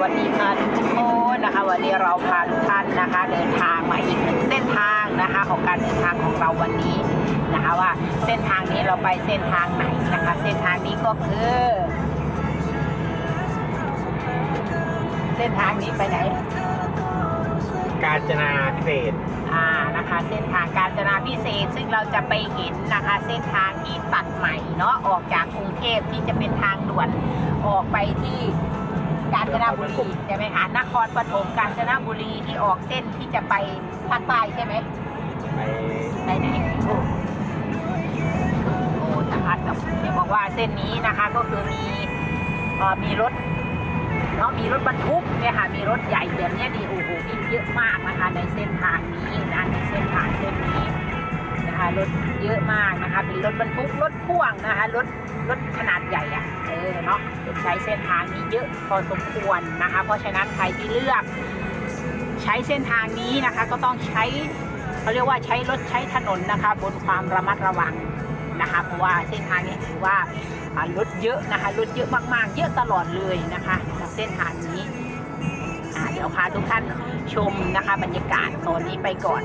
วัสดีค่ะทุกคนนะคะ วันนี้เราพาทุกท่านนะคะ เดินทางมาอีกหนึ่งเส้นทางนะคะ ของการเดินทางของเราวันนี้นะคะว่าเส้นทางนี้เราไปเส้นทางไหนนะคะ เส้นทางนี้ก็คือ เส้นทางนี้ไปไหน กาญจนาพิเศษอ่านะคะเส้นทางกาญจนาพิเศษกซึ่งเราจะไปเห็นนะคะ เส้นทางที่ตัดใหม่เนาะออกจากกรุงเทพที่จะเป็นทางด่วนออกไปที่กาญ จนบุรีใช่ไหมคะนครปฐมกาญจนบุรีที่ออกเส้นที่จะไปภาคใต้ใช่ไหมไปไปไหนโอ้โอ้แต่อาจจะเดี๋ยวบอกว่าเส้นนี้นะคะก็คือมีอมีรถเนาะมีรถบรรทุกเนี่ยค่ะมีรถใหญ่แบบนี้ดีโอ้โหวิ่งเยอะมากนะคะในเส้นทางนี้นะในเส้นทางเส้นนี้ นะคะรถเยอะมากนะคะ เป็นรถบรรทุกรถพ่วงนะคะรถรถขนาดใหญ่อะเออเนาะใช้เส้นทางนี้เยอะพอสมควรนะคะ เพราะฉะนั้นใครที่เลือก ใช้เส้นทางนี้นะคะ ก็ต้องใช้เขาเรียกว่าใช้รถใช้ถนนนะคะ บนความระมัดระวังนะคะ เพราะว่าเส้นทางนี้ถือว่ารถเยอะนะคะรถเยอะมากๆ เยอะตลอดเลยนะคะกับเส้นทางนี้เดี๋ยวพาทุกท่านชมนะคะ บรรยากาศตอนนี้ไปก่อน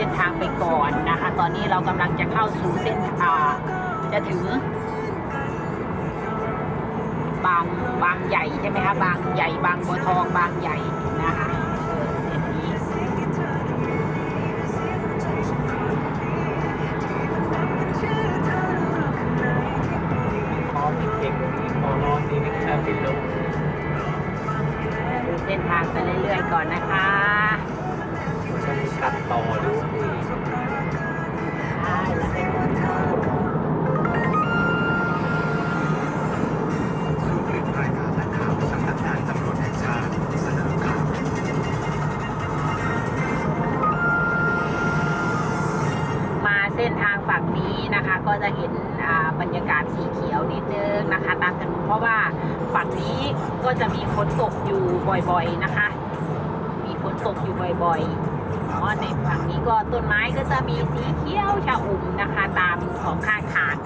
ส้นทางไปก่อนนะคะ ตอนนี้เรากำลังจะเข้าสู่เส้นอ่าจะถึง บางบางใหญ่ใช่ไหมคะบางใหญ่บางบัวทองบางใหญ่นะคะเออเส้นนี้พร้อมเก่งพอร้อนนี่นึกชาติดลมดูเส้นทางไปเรื่อยๆก่อนนะคะมันตัดต่อดู นะคะ ก็จะเห็นบรรยากาศสีเขียวนิดนึงนะคะตามถนนเพราะว่าฝั่งนี้ก็จะมีฝนตกอยู่บ่อยๆนะคะ มีฝนตกอยู่บ่อยๆเพราะในฝั่งนี้ก็ต้นไม้ก็จะมีสีเขียวชะอุ่มนะคะ ตามสองข้างทาง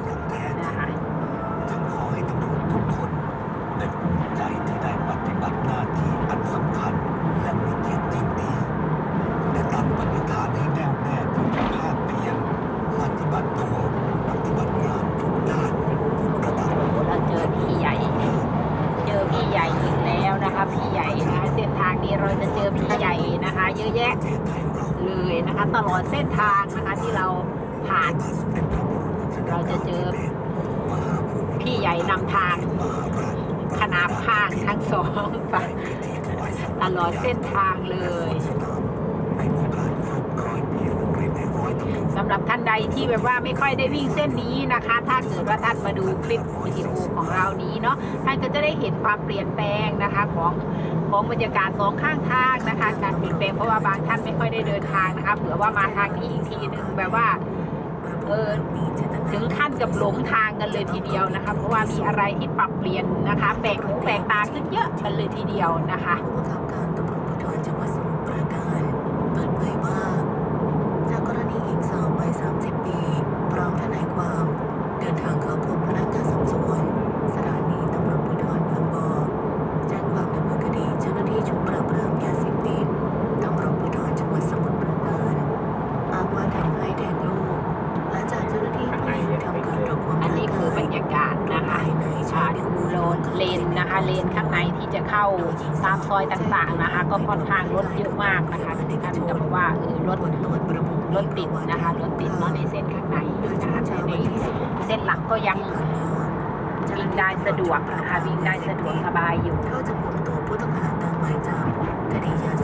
เยอะแยะเลยนะคะตลอดเส้นทางนะคะที่เราผ่าน เราจะเจอพี่ใหญ่นำทางขนาบข้างทั้งสองฝั่งตลอดเส้นทางเลยานใดที่แบบว่าไม่ค่อยได้วิ่งเส้นนี้นะคะ ถ้าเกิดว่าท่านมาดูคลิปวิดีโอของเรานี้เนาะท่านก็จะได้เห็นความเปลี่ยนแปลงนะคะของของบรรยากาศสองข้างทางนะคะ การเปลี่ยนแปลงเพราะว่าบางท่านไม่ค่อยได้เดินทางนะคะเผื่อว่ามาทางนี้อีกทีหนึ่งแบบว่าเออถึงขั้นกับหลงทางกันเลยทีเดียวนะคะ เพราะว่ามีอะไรที่ปรับเปลี่ยนนะคะแปลกหูแปลกตาขึ้นเยอะกันเลยทีเดียวนะคะาตามซอยต่างๆนะคะ ก็ค่อนข้างรถเยอะมากนะคะท่านก็บอกว่าเออรถรวจรถติดนะคะรถติดเนาะในเส้นข้างในนะคะในเส้นหลักก็ยังวิ่งได้สะดวกนะคะวิ่งได้สะดวกสบายอยู่เข้าจับกุมตัวผู้ต้องหาตามหมายจับคดียาเส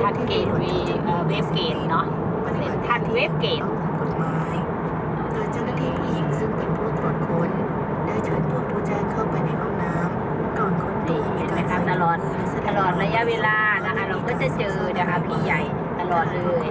ทางเกตเวย์เอ่อเวฟเกตเนาะเส้นทางเวฟเกตต้องตามกฎหมายโดยเจ้าหน้าที่ผู้หญิงซึ่งเป็นผู้ตรวจค้นได้เชิญตัวผู้แจ้งเข้าไปในห้องน้ำก่อนค้นตัวมีการใส่ตลอดและแสตลอดระยะเวลานะคะเราก็จะเจอนะคะพี่ใหญ่ตลอดเลย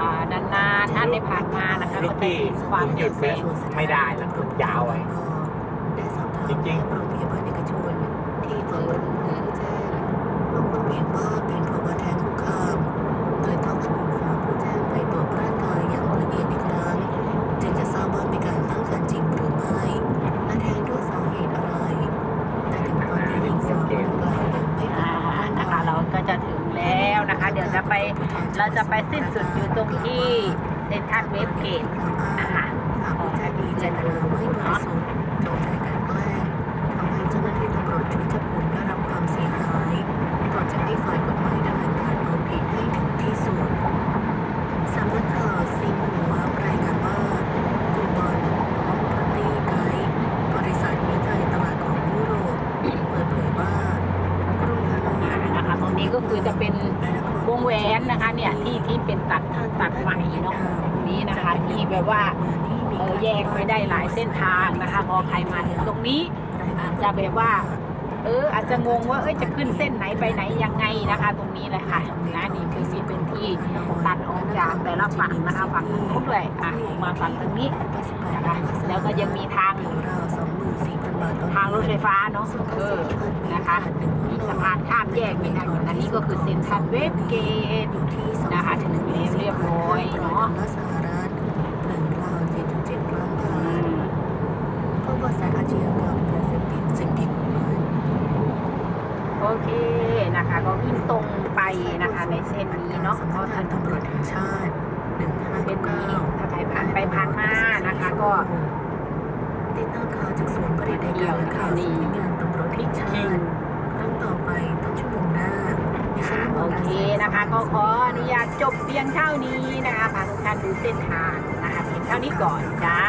อ่านานๆท่านได้ผ่านมานะคะก็จะเห็นความเปลี่ยนแปลงไม่ได้แล้วมันยาวไว้ได้สอบถามจริงๆโรงพยาบาลเอกชนที่เปิดรับผู้แจ้งพบความเห็นว่า อยู่ตรงที่เซนทรัลเวสเกตนะคะหากผู้แจ้งมีเจนาไม่บริสุทธิ์จงใจกลันแกล้งทำให้เจ้าหน้าที่ตำรวจชุดจับกลุ่มได้รับความเสียหายก่อนจะให้ฝ่ายกฎหมายดำเนินการเอาผิดให้ถึงที่สุดสำนักข่าวซินหัวรายงานว่ากูบอลพบปตี้ไกด์บริษัทวิจัยตลาดของยุโรปเปิดเผยว่ากรุงฮานอย นะคะตรงนี้ก็คือจะเป็นวงแหวนนะคะ เนี่ยที่ที่เป็นตัดตัดใหม่เนาะตรงนี้นะคะที่ แบบว่าเออแยกไปได้หลายเส้นทางนะคะพอใครมาถึงตรงนี้อาจจะแบบว่า เออ อาจจะงงว่าเอ้ยจะขึ้นเส้นไหนไปไหนยังไงนะคะ ตรงนี้เลยค่ะนะนี่คือมีเป็นที่ตัดออกจากแต่ละฝั่งนะคะฝั่งทางนู้นด้วยอะออกมาฝั่งทางนี้นะคะแล้วก็ยังมีทางทางรถไฟฟ้าเนาะเออนะคะมีสะพานข้ามแยกเหมือนกันอันนี้ก็คือเซ็นทรัลเวสเกตนะคะถึงแล้วเรียบร้อยเนาะ สหรัฐถึงราว7.7ล้านบา อื ท ม เพราะว่าสารอาชญากรรมยาเสพติดสิ่งผิดกฎหมาย โอเคนะคะ ก็วิ่งตรงไป นะคะในเส้นนี้เนาะเพสำนัราะกงาถนนนตำรวจแห่งชาติเส้นนี้1599ถ้าใครผ่านไปผ่านมานะคะ ก็ติดตามข่าวจากศูนย์ปฏิบัติการและข่าวสำนักงานตำรวจแห่งชาติครั้งต่อไปต้นชั่วโมงหน้าดิฉันโอเคนะคะ ก็ขออนุญาตจบเพียงเท่านี้นะคะพาทุกท่านดูเส้นทางนะคะเพียงเท่านี้ก่อนจ้า